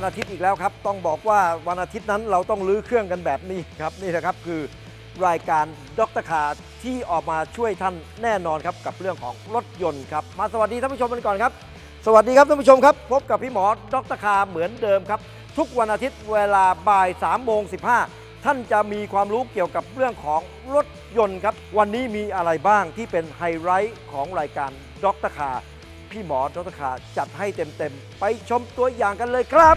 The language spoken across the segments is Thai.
วันอาทิตย์อีกแล้วครับ ต้องบอกว่าวันอาทิตย์นั้นเราต้องลื้อเครื่องกันแบบนี้ครับนี่นะครับคือรายการดรคาที่ออกมาช่วยท่านแน่นอนครับกับเรื่องของรถยนต์ครับมาสวัสดีท่านผู้ชมกันก่อนครับ สวัสดีครับท่านผู้ชมครับ พบกับพี่หมอดรคาเหมือนเดิมครับ ทุกวันอาทิตย์เวลาบ่าย3ามโมงสิท่านจะมีความรู้เกี่ยวกับเรื่องของรถยนต์ครับ วันนี้มีอะไรบ้างที่เป็นไฮไลท์ของรายการดรคาพี่หมอดรคาจัดให้เต็มๆ ไปชมตัวอย่างกันเลยครับ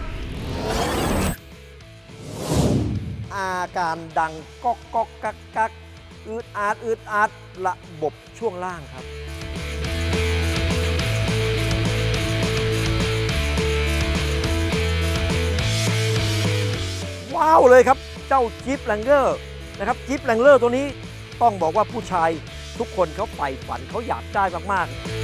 อาการดังก๊อกก๊อกกักกักอืดอาดอืดอาดระบบช่วงล่างครับ ว้าวเลยครับเจ้าจิ๊บแลงเกอร์นะครับจิ๊บแลงเลอร์ตัวนี้ต้องบอกว่าผู้ชายทุกคนเขาใฝ่ฝันเขาอยากได้มาก ๆ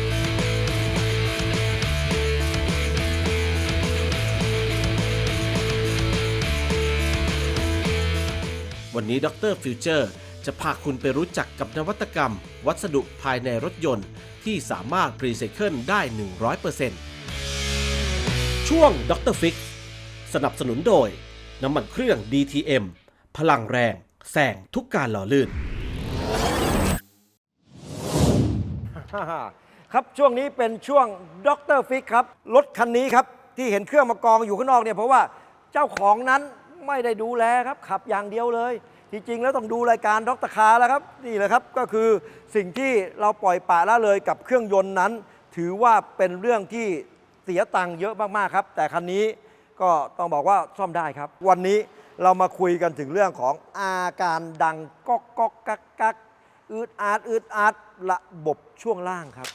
วันนี้ดรฟิวเจอร์จะพาคุณไปรู้จักกับนวัตกรรม วัสดุภายในรถยนต์ ที่สามารถรีไซเคิลได้ 100%ช่วงดรฟิกสนับสนุนโดย น้ำมันเครื่อง DTM พลังแรงแซงทุกการหล่อลื่น ครับช่วงนี้เป็นช่วงดรฟิกครับ รถคันนี้ครับ ที่เห็นเครื่องมากองอยู่ข้างนอกเนี่ยเพราะว่าเจ้าของนั้น ไม่ได้ดูแลครับขับอย่างเดียวเลย จริงๆ แล้วต้องดูรายการดรคาแล้วครับนี่แหละครับก็คือสิ่งที่เราปล่อยปละละเลยกับเครื่องยนต์นั้น ถือว่าเป็นเรื่องที่เสียตังค์เยอะมากๆครับ แต่คันนี้ก็ต้องบอกว่าซ่อมได้ครับ วันนี้เรามาคุยกันถึงเรื่องของอาการดังก๊อกก๊อกกักกักอืดอาดอืดอาดระบบช่วงล่างครับ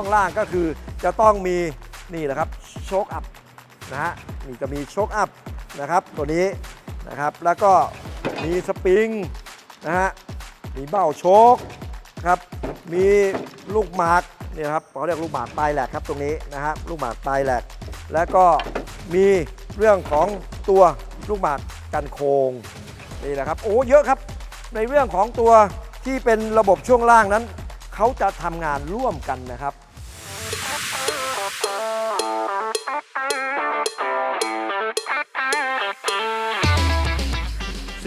ช่วงล่างก็คือจะต้องมีนี่แหละครับโชคอัพนะฮะนี่จะมีโชคอัพนะครับตัวนี้นะครับแล้วก็มีสปริงนะฮะมีเบ้าโชคครับมีลูกหมากเนี่นะครับเขาเรียกลูกหมากปลายแหลกครับตรงนี้นะฮะลูกหมากปลายแหลกแล้วก็มีเรื่องของตัวลูกหมากกันโคงนี่แหละครับโอ้เยอะครับในเรื่องของตัวที่เป็นระบบช่วงล่างนั้น เขาจะทำงานร่วมกันนะครับ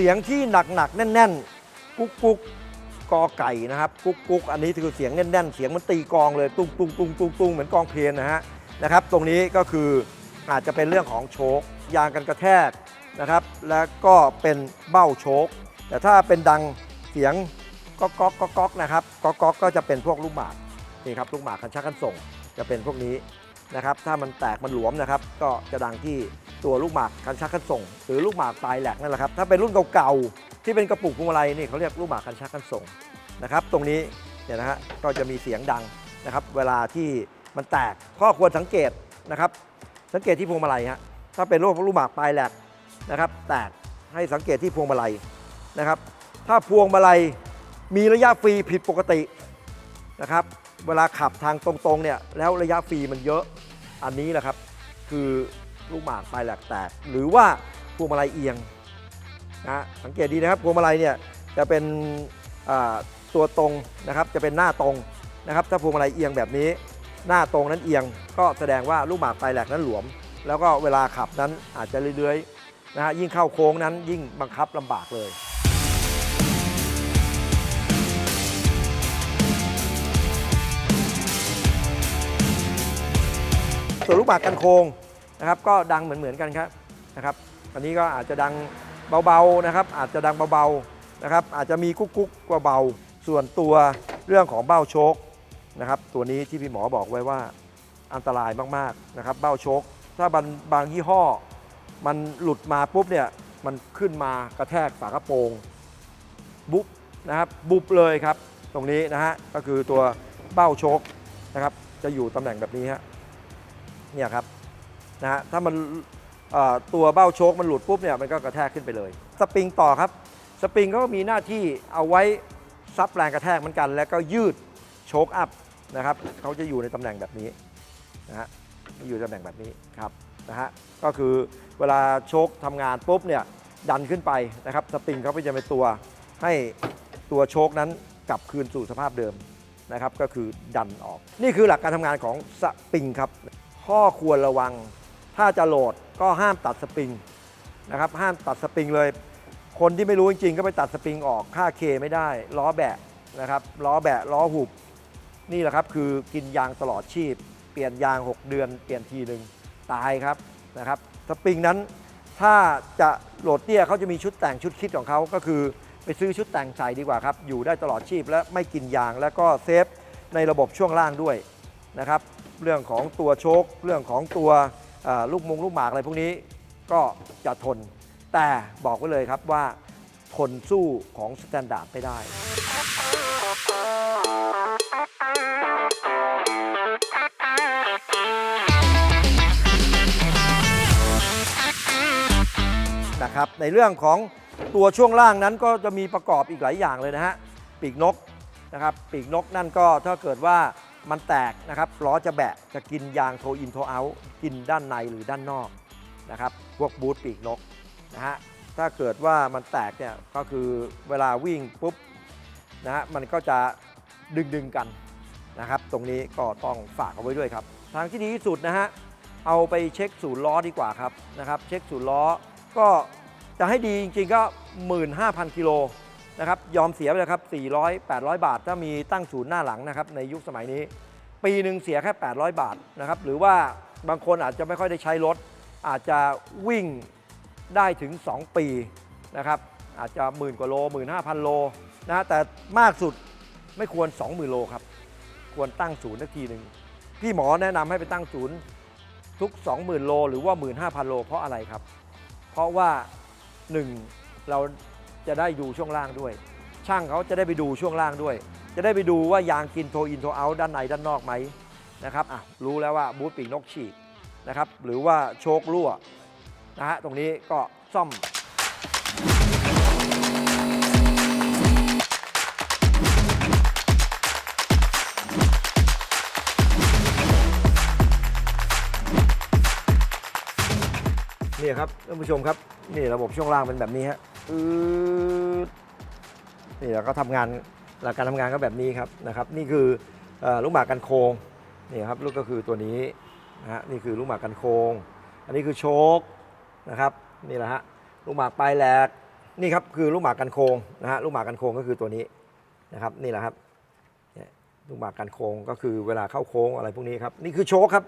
สียงที่หนักๆแน่น ๆ กุ๊กกุ๊กกอไก่นะครับ กุ๊กกุ๊กอันนี้คือเสียงแน่น ๆ เสียงมันตีกองเลยตุ้งตุ้งตุ้งตุ้งตุ้งเหมือนกองเพลงนะฮะนะครับ ตรงนี้ก็คืออาจจะเป็นเรื่องของโชคยางกันกระแทกนะครับ แล้วก็เป็นเบ้าโชคแต่ถ้าเป็นดังเสียงก๊อกก๊อกก๊อกก๊อกนะครับก๊อกก๊อกก็จะเป็นพวกลูกหมากนี่ครับลูกหมากคันชักคันส่งจะเป็นพวกนี้นะครับ ถ้ามันแตกมันหลวมนะครับ ก็จะดังที่ ตัวลูกหมากคันชักคันส่ง หรือลูกหมากปลายแหลกนั่นแหละครับถ้าเป็นรุ่นเก่าๆที่เป็นกระปุกพวงมาลัยนี่เขาเรียกลูกหมากคันชักคันส่งนะครับตรงนี้เนี่ยนะฮะก็จะมีเสียงดังนะครับเวลาที่มันแตกข้อควรสังเกตนะครับ สังเกตที่พวงมาลัยฮะถ้าเป็นลูกลูกหมากปลายแหลกนะครับ แตกให้สังเกตที่พวงมาลัยนะครับ ถ้าพวงมาลัยมีระยะฟรีผิดปกตินะครับ เวลาขับทางตรงๆเนี่ยแล้วระยะฟรีมันเยอะอันนี้แหละครับ คือ ลูกหมากปลายแหลกแตก หรือว่าพวงมาลัยเอียงนะสังเกตดีนะครับพวงมาลัยเนี่ยจะเป็นตัวตรงนะครับจะเป็นหน้าตรงนะครับ ถ้าพวงมาลัยเอียงแบบนี้ หน้าตรงนั้นเอียง ก็แสดงว่าลูกหมากปลายแหลกนั้นหลวม แล้วก็เวลาขับนั้นอาจจะเลื้อยๆนะฮะยิ่งเข้าโค้งนั้นยิ่งบังคับลำบากเลยส่วนลูกหมากกันโคง นะครับก็ดังเหมือนๆกันครับนะครับอันนี้ก็อาจจะดังเบาๆนะครับ อาจจะดังเบาๆนะครับ อาจจะมีกุ๊กกุ๊กเบาๆส่วนตัวเรื่องของเบ้าโชคนะครับ ตัวนี้ที่พี่หมอบอกไว้ว่าอันตรายมากๆนะครับ เบ้าโชคถ้าบางบางยี่ห้อ มันหลุดมาปุ๊บเนี่ยมันขึ้นมากระแทกฝากระโปรงบุ๊บนะครับบุบเลยครับ ตรงนี้นะฮะก็คือตัวเบ้าโชคนะครับ จะอยู่ตำแหน่งแบบนี้ฮะเนี่ยครับ นะฮะถ้ามันตัวเบ้าโชคมันหลุดปุ๊บเนี่ยมันก็กระแทกขึ้นไปเลย สปริงต่อครับ สปริงก็มีหน้าที่เอาไว้ซับแรงกระแทกเหมือนกัน แล้วก็ยืดโชคอัพนะครับเขาจะอยู่ในตำแหน่งแบบนี้นะฮะอยู่ตำแหน่งแบบนี้ครับนะฮะก็คือเวลาโชคทำงานปุ๊บเนี่ยดันขึ้นไปนะครับสปริงเขาก็จะเป็นตัวให้ตัวโชคนั้นกลับคืนสู่สภาพเดิมนะครับก็คือดันออก นี่คือหลักการทำงานของสปริงครับข้อควรระวัง ถ้าจะโหลดก็ห้ามตัดสปริงนะครับห้ามตัดสปริงเลย คนที่ไม่รู้จริงๆ ก็ไปตัดสปริงออกค่าเคไม่ได้ ล้อแบะนะครับล้อแบะล้อหุบ นี่แหละครับคือกินยางตลอดชีพ เปลี่ยนยาง 6 เดือน เปลี่ยนทีหนึ่งตายครับนะครับสปริงนั้นถ้าจะโหลดเตี้ยเขาจะมีชุดแต่งชุดคิดของเขาก็คือไปซื้อชุดแต่งใส่ดีกว่าครับ อยู่ได้ตลอดชีพและไม่กินยาง แล้วก็เซฟในระบบช่วงล่างด้วยนะครับ เรื่องของตัวโชคเรื่องของตัว ลูกมงลูกหมากอะไรพวกนี้ก็จะทน แต่บอกไว้เลยครับว่าทนสู้ของสแตนดาร์ดไม่ได้ นะครับ ในเรื่องของตัวช่วงล่างนั้นก็จะมีประกอบอีกหลายอย่างเลยนะฮะ ปีกนกนะครับ ปีกนกนั่นก็ถ้าเกิดว่า มันแตกนะครับล้อจะแบะจะกินยางโทอินโทเอาท์กินด้านในหรือด้านนอกนะครับพวกบูทปีกนกนะฮะถ้าเกิดว่ามันแตกเนี่ยก็คือเวลาวิ่งปุ๊บนะฮะมันก็จะดึงดึงกันนะครับ ตรงนี้ก็ต้องฝากเอาไว้ด้วยครับ ทางที่ดีที่สุดนะฮะเอาไปเช็คศูนย์ล้อดีกว่าครับนะครับ เช็คศูนย์ล้อก็จะให้ดีจริงๆก็ 15,000กิโล นะครับยอมเสียไปเลยครับ400 800 บาท ถ้ามีตั้งศูนย์หน้าหลังนะครับในยุคสมัยนี้ ปีหนึ่งเสียแค่ 800 บาทนะครับหรือว่าบางคนอาจจะไม่ค่อยได้ใช้รถ อาจจะวิ่งได้ถึง 2 ปีนะครับอาจจะหมื่นกว่าโล 15,000 โลนะแต่มากสุดไม่ควร 20,000 โลครับ ควรตั้งศูนย์สักทีหนึ่งพี่หมอแนะนำให้ไปตั้งศูนย์ทุก 20,000 โล หรือว่า 15,000 โล เพราะอะไรครับ เพราะว่า 1. เรา จะได้ดูช่วงล่างด้วย ช่างเขาจะได้ไปดูช่วงล่างด้วย จะได้ไปดูว่ายางกินโทอินโทเอาด้านในด้านนอกไหมนะครับอะรู้แล้วว่าบูทปีกนกฉีกนะครับหรือว่าโชครั่วนะฮะตรงนี้ก็ซ่อมนี่ครับท่านผู้ชมครับ นี่ระบบช่วงล่างเป็นแบบนี้ฮะ อืดนี่เราก็ทำงานหลักการทำงานก็แบบนี้ครับนะครับ นี่คืออลูกหมากกันโค้งนี่ครับลูกก็คือตัวนี้นะฮะนี่คือลูกหมากกันโค้งอันนี้คือโชคนะครับนี่แหละฮะลูกหมากปลายแหลกนี่ครับคือลูกหมากกันโค้งนะฮะลูกหมากกันโค้งก็คือตัวนี้นะครับนี่แหละครับลูกหมากกันโค้งก็คือเวลาเข้าโค้งอะไรพวกนี้ครับนี่คือโชคครับ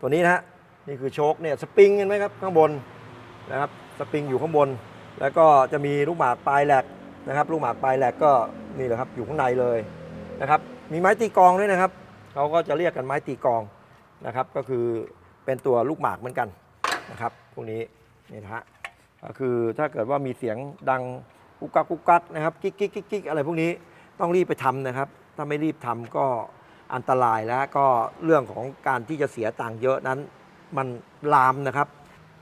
ตัวนี้นะฮะนี่คือโชคเนี่ยสปริงเห็นไหมครับข้างบนนะครับสปริงอยู่ข้างบน แล้วก็จะมีลูกหมากปลายแหลกนะครับ ลูกหมากปลายแหลกก็นี่แหละครับอยู่ข้างในเลยนะครับ มีไม้ตีกองด้วยนะครับเขาก็จะเรียกกันไม้ตีกองนะครับ ก็คือเป็นตัวลูกหมากเหมือนกันนะครับพวกนี้นี่นะฮะก็คือถ้าเกิดว่ามีเสียงดังกุกกักกุกกักนะครับกิ๊กกิ๊กกิ๊กกิ๊กอะไรพวกนี้ต้องรีบไปทำนะครับ ถ้าไม่รีบทำก็อันตรายแล้วก็เรื่องของการที่จะเสียตังค์เยอะนั้น มันลามนะครับ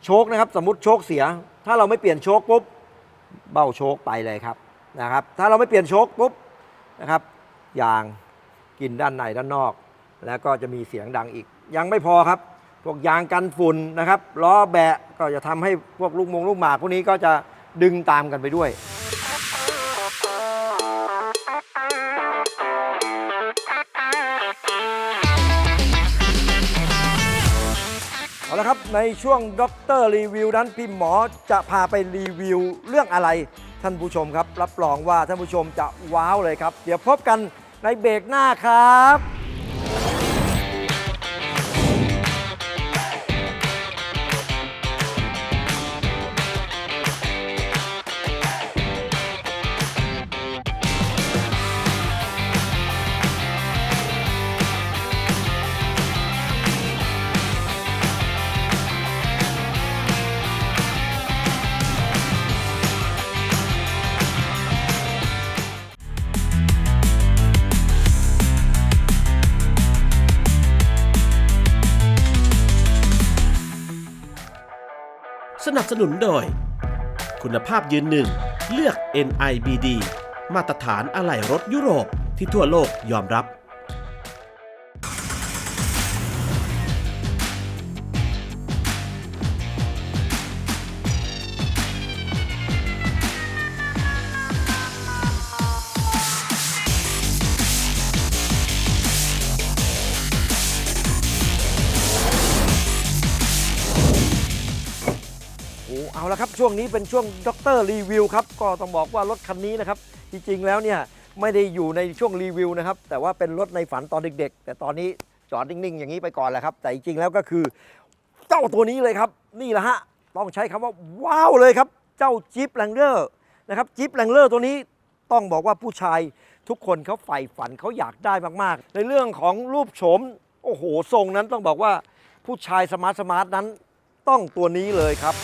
โชคนะครับ สมมติโชคเสีย ถ้าเราไม่เปลี่ยนโชคปุ๊บเบ้าโชคไปเลยครับนะครับ ถ้าเราไม่เปลี่ยนโชคปุ๊บนะครับยางกินด้านในด้านนอก แล้วก็จะมีเสียงดังอีก ยังไม่พอครับ พวกยางกันฝุ่นนะครับล้อแบะก็จะทำให้พวกลูกมงลูกหมากพวกนี้ก็จะดึงตามกันไปด้วย เอาละครับ ในช่วงด็อกเตอร์รีวิวนั้นพี่หมอจะพาไปรีวิวเรื่องอะไร ท่านผู้ชมครับ รับรองว่าท่านผู้ชมจะว้าวเลยครับ เดี๋ยวพบกันในเบรกหน้าครับ นับสนุนโดย คุณภาพยืนหนึ่ง เลือก NIBD มาตรฐานอะไหล่รถยุโรปที่ทั่วโลกยอมรับ อ้เอาละครับช่วงนี้เป็นช่วงด็อกเตอร์รีวิวครับก็ต้องบอกว่ารถคันนี้นะครับจริงๆแล้วเนี่ยไม่ได้อยู่ในช่วงรีวิวนะครับแต่ว่าเป็นรถในฝันตอนเด็กๆ แต่ตอนนี้จอดนิ่งๆ อย่างนี้ไปก่อนแหละครับ แต่จริงๆแล้วก็คือเจ้าตัวนี้เลยครับ นี่แหละฮะต้องใช้คำว่าว้าวเลยครับ เจ้าจิ๊บแลงเลอร์นะครับจิ๊บแลงเลอร์ตัวนี้ต้องบอกว่าผู้ชายทุกคนเขาใฝ่ฝันเขาอยากได้มากๆ ในเรื่องของรูปโฉมโอ้โหทรงนั้นต้องบอกว่าผู้ชายสมาร์ทสมาร์ทนั้นต้องตัวนี้เลยครับ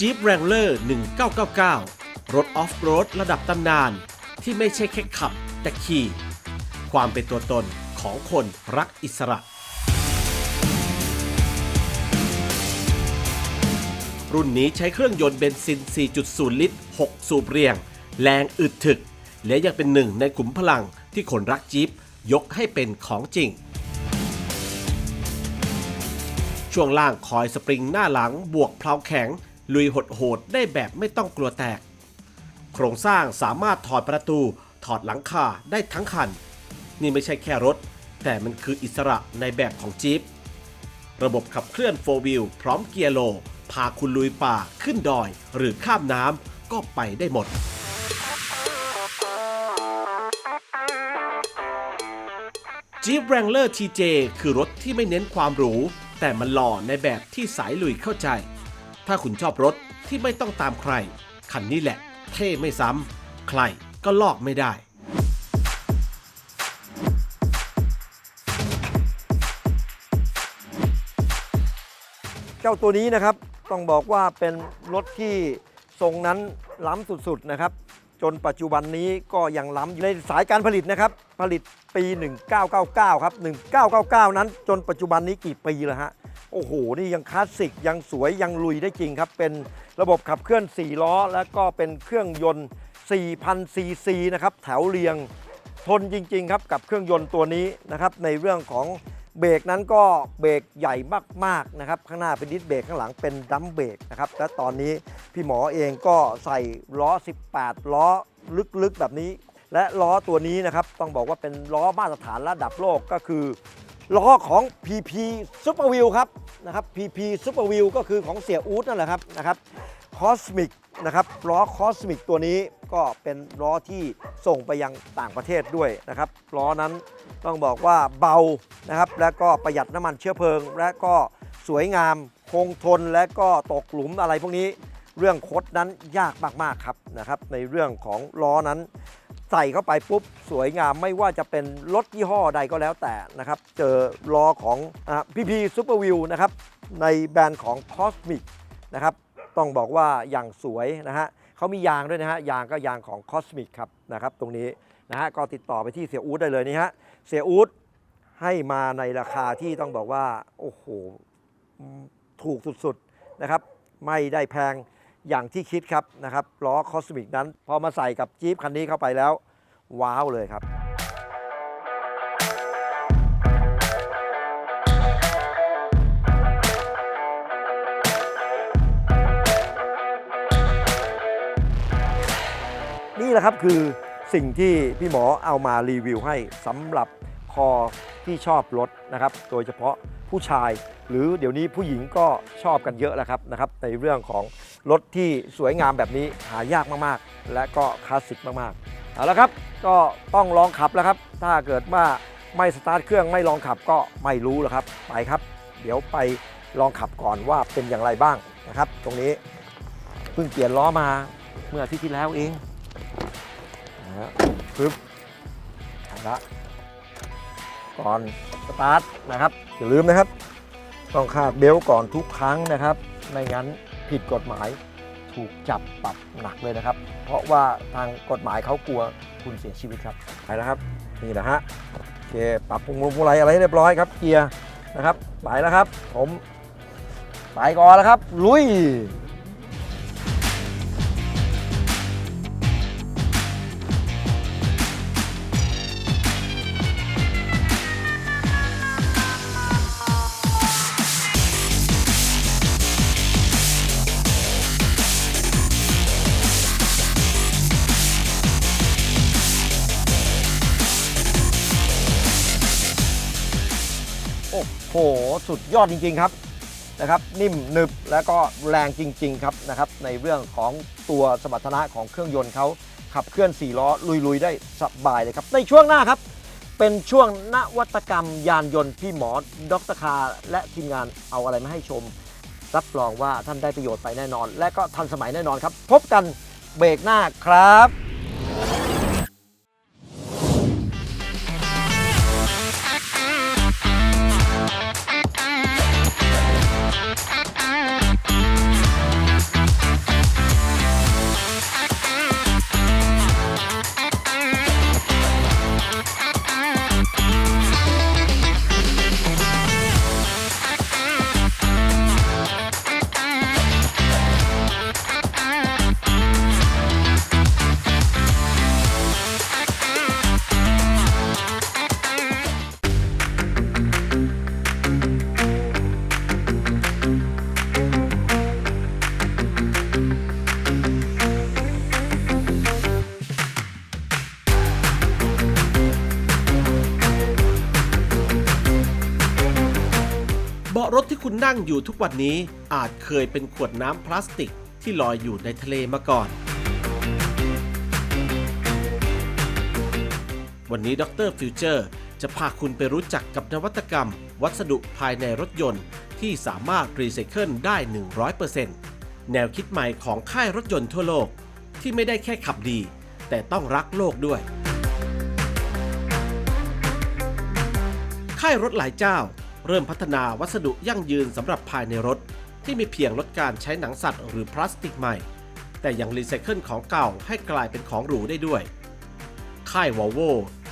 Jeep Wrangler 1999 รถออฟโรดระดับตำนาน ที่ไม่ใช่แค่ขับ แต่ขี่ ความเป็นตัวตนของคนรักอิสระ รุ่นนี้ใช้เครื่องยนต์เบนซิน 4.0 ลิตร 6 สูบเรียง แรงอึดถึก และยังเป็นหนึ่งในขุมพลังที่คนรักจี๊ปยกให้เป็นของจริง ช่วงล่างคอยสปริงหน้าหลังบวกเพลาแข็ง ลุยหดๆได้แบบไม่ต้องกลัวแตก โครงสร้างสามารถถอดประตูถอดหลังคาได้ทั้งคัน นี่ไม่ใช่แค่รถ แต่มันคืออิสระในแบบของจี๊ประบบขับเคลื่อน4 wheel พร้อมเกียร์โล พาคุณลุยป่าขึ้นดอย หรือข้ามน้ำก็ไปได้หมด Jeep Wrangler TJ คือรถที่ไม่เน้นความหรู แต่มันหล่อในแบบที่สายลุยเข้าใจ ถ้าคุณชอบรถที่ไม่ต้องตามใคร คันนี้แหละ เท่ไม่ซ้ำ ใครก็ลอกไม่ได้ เจ้าตัวนี้นะครับ ต้องบอกว่าเป็นรถที่ทรงนั้นล้ำสุดๆนะครับ จนปัจจุบันนี้ก็ยังล้ำอยู่ในสายการผลิตนะครับ ผลิตปี 1999 ครับ 1999 นั้น จนปัจจุบันนี้กี่ปีแล้วฮะ โอ้โห นี่ยังคลาสสิก ยังสวย ยังลุยได้จริงครับ เป็นระบบขับเคลื่อน 4 ล้อ แล้วก็เป็นเครื่องยนต์ 4,000 ซีซีนะครับ แถวเรียง ทนจริง ๆ ครับ กับเครื่องยนต์ตัวนี้นะครับ ในเรื่องของ เบรกนั้นก็เบรกใหญ่มากๆนะครับ ข้างหน้าเป็นดิสเบรกข้างหลังเป็นดัมเบรกนะครับ และตอนนี้พี่หมอเองก็ใส่ล้อ 18 ล้อลึกๆแบบนี้ และล้อตัวนี้นะครับต้องบอกว่าเป็นล้อมาตรฐานระดับโลกก็คือล้อของ PP Super Wheel ครับนะครับ PP Super Wheel ก็คือของเสียอู๊ดนั่นแหละครับนะครับ Cosmic นะครับล้อ Cosmic ตัวนี้ ก็เป็นล้อที่ส่งไปยังต่างประเทศด้วยนะครับล้อนั้นต้องบอกว่าเบานะครับ และก็ประหยัดน้ำมันเชื้อเพลิง และก็สวยงามคงทนและก็ตกหลุมอะไรพวกนี้ เรื่องคดนั้นยากมากๆครับนะครับ ในเรื่องของล้อนั้น ใส่เข้าไปปุ๊บสวยงามไม่ว่าจะเป็นรถยี่ห้อใดก็แล้วแต่นะครับ เจอล้อของพีพีซูเปอร์วิวนะครับในแบรนด์ของ Cosmic นะครับต้องบอกว่าอย่างสวยนะฮะ เขามียางด้วยนะฮะยางก็ยางของคอสมิกครับนะครับตรงนี้นะฮะก็ติดต่อไปที่เสียอู๊ดได้เลยนี่ฮะเสียอู๊ดให้มาในราคาที่ต้องบอกว่าโอ้โหถูกสุดๆนะครับไม่ได้แพงอย่างที่คิดครับนะครับล้อคอสมิกนั้น พอมาใส่กับจี๊ปคันนี้เข้าไปแล้ว ว้าวเลยครับ แหละครับคือสิ่งที่พี่หมอเอามารีวิวให้สำหรับคอที่ชอบรถนะครับ โดยเฉพาะผู้ชาย หรือเดี๋ยวนี้ผู้หญิงก็ชอบกันเยอะแล้วครับนะครับ ในเรื่องของรถที่สวยงามแบบนี้หายากมากๆ และก็คลาสสิกมากๆเอาละครับก็ต้องลองขับแล้วครับ ถ้าเกิดว่าไม่สตาร์ทเครื่องไม่ลองขับก็ไม่รู้แล้วครับไปครับ เดี๋ยวไปลองขับก่อนว่าเป็นอย่างไรบ้างนะครับ ตรงนี้เพิ่งเปลี่ยนล้อมาเมื่ออาทิตย์ที่แล้วเอง นะฮะปึ๊บเอาละก่อนสตาร์ทนะครับอย่าลืมนะครับ ต้องคาดเบลต์ก่อนทุกครั้งนะครับ ไม่งั้นผิดกฎหมายถูกจับปรับหนักเลยนะครับ เพราะว่าทางกฎหมายเขากลัวคุณเสียชีวิตครับไปแล้วครับ นี่แหละฮะโอเคปรับปรุงพวงมาลัยอะไรเรียบร้อยครับเกียร์นะครับไปแล้วครับ ผมไปก่อนแล้วครับ ลุย สุดยอดจริง ๆ ครับนะครับ นิ่มหนึบแล้วก็แรงจริง ๆ ครับนะครับ ในเรื่องของตัวสมรรถนะของเครื่องยนต์เขาขับเคลื่อน 4 ล้อ ลุย ๆ ได้สบายเลยครับ ในช่วงหน้าครับ เป็นช่วงนวัตกรรมยานยนต์พี่หมอดรคาและทีมงานเอาอะไรมาให้ชม รับรองว่าท่านได้ประโยชน์ไปแน่นอน และก็ทันสมัยแน่นอนครับ พบกันเบรกหน้าครับเบ งอยู่ทุกวันนี้อาจเคยเป็นขวดน้ำพลาสติกที่ลอยอยู่ในทะเลมาก่อน วันนี้ดรฟิวเจอร์จะพาคุณไปรู้จักกับนวัตกรรม วัสดุภายในรถยนต์ ที่สามารถรีไซเคิลได้ 100%แนวคิดใหม่ของค่ายรถยนต์ทั่วโลก ที่ไม่ได้แค่ขับดี แต่ต้องรักโลกด้วย ค่ายรถหลายเจ้า เริ่มพัฒนาวัสดุยั่งยืนสำหรับภายในรถ ที่มีเพียงลดการใช้หนังสัตว์หรือพลาสติกใหม่ แต่ยังรีไซเคิลของเก่าให้กลายเป็นของหรูได้ด้วย ค่ายวอลโว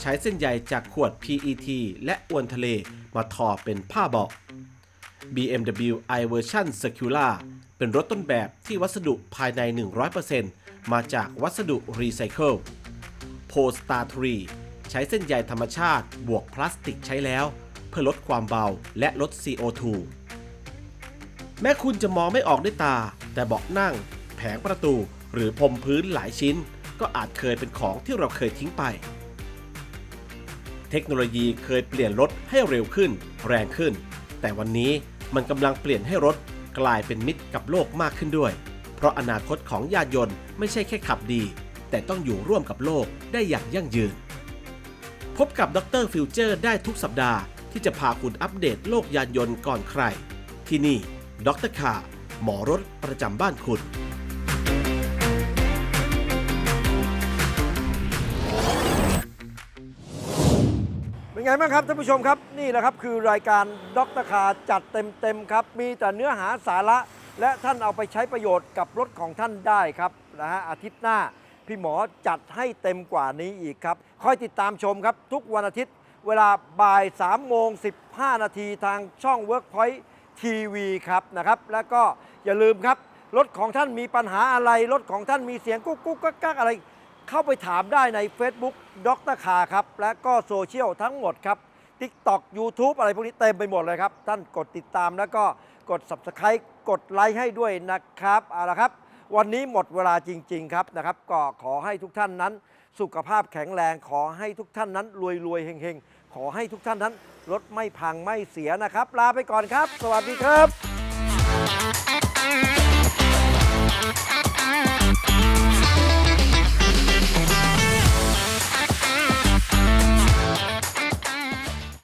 ใช้เส้นใยจากขวด PET และอวนทะเลมาทอเป็นผ้าเบาะ BMW iVersion Circular เป็นรถต้นแบบที่วัสดุภายใน 100%มาจากวัสดุรีไซเคิล Polestar 3ใช้เส้นใยธรรมชาติบวกพลาสติกใช้แล้ว เพื่อลดความเบาและลด CO2 แม้คุณจะมองไม่ออกด้วยตา แต่เบาะนั่ง แผงประตู หรือพรมพื้นหลายชิ้น ก็อาจเคยเป็นของที่เราเคยทิ้งไป เทคโนโลยีเคยเปลี่ยนรถให้เร็วขึ้น แรงขึ้น แต่วันนี้มันกำลังเปลี่ยนให้รถกลายเป็นมิตรกับโลกมากขึ้นด้วย เพราะอนาคตของยานยนต์ไม่ใช่แค่ขับดี แต่ต้องอยู่ร่วมกับโลกได้อย่างยั่งยืน พบกับดรฟิวเจอร์ได้ทุกสัปดาห์ ที่จะพาคุณอัปเดตโลกยานยนต์ก่อนใคร ที่นี่ดรคาหมอรถประจำบ้านคุณ เป็นไงบ้างครับท่านผู้ชมครับ นี่แหละครับคือรายการดรคาจัดเต็มๆครับ มีแต่เนื้อหาสาระ และท่านเอาไปใช้ประโยชน์กับรถของท่านได้ครับนะฮะอาทิตย์หน้า พี่หมอจัดให้เต็มกว่านี้อีกครับคอยติดตามชมครับทุกวันอาทิตย์ เวลาบ่าย3โมง15 นาทีทางช่อง Workpoint TV ครับนะครับ แล้วก็อย่าลืมครับ รถของท่านมีปัญหาอะไร รถของท่านมีเสียงกุ๊กกุ๊กกักกักอะไร เข้าไปถามได้ใน Facebook ดรคาครับ และก็โซเชียลทั้งหมดครับ TikTok YouTube อะไรพวกนี้เต็มไปหมดเลยครับ ท่านกดติดตามแล้วก็กด Subscribe กดไลค์ให้ด้วยนะครับเอาละครับ วันนี้หมดเวลาจริง ๆ ครับนะครับ ก็ขอให้ทุกท่านนั้น สุขภาพแข็งแรงขอให้ทุกท่านนั้นรวยรวยๆเฮงๆ ขอให้ทุกท่านนั้นรถไม่พังไม่เสียนะครับ ลาไปก่อนครับ สวัสดีครับ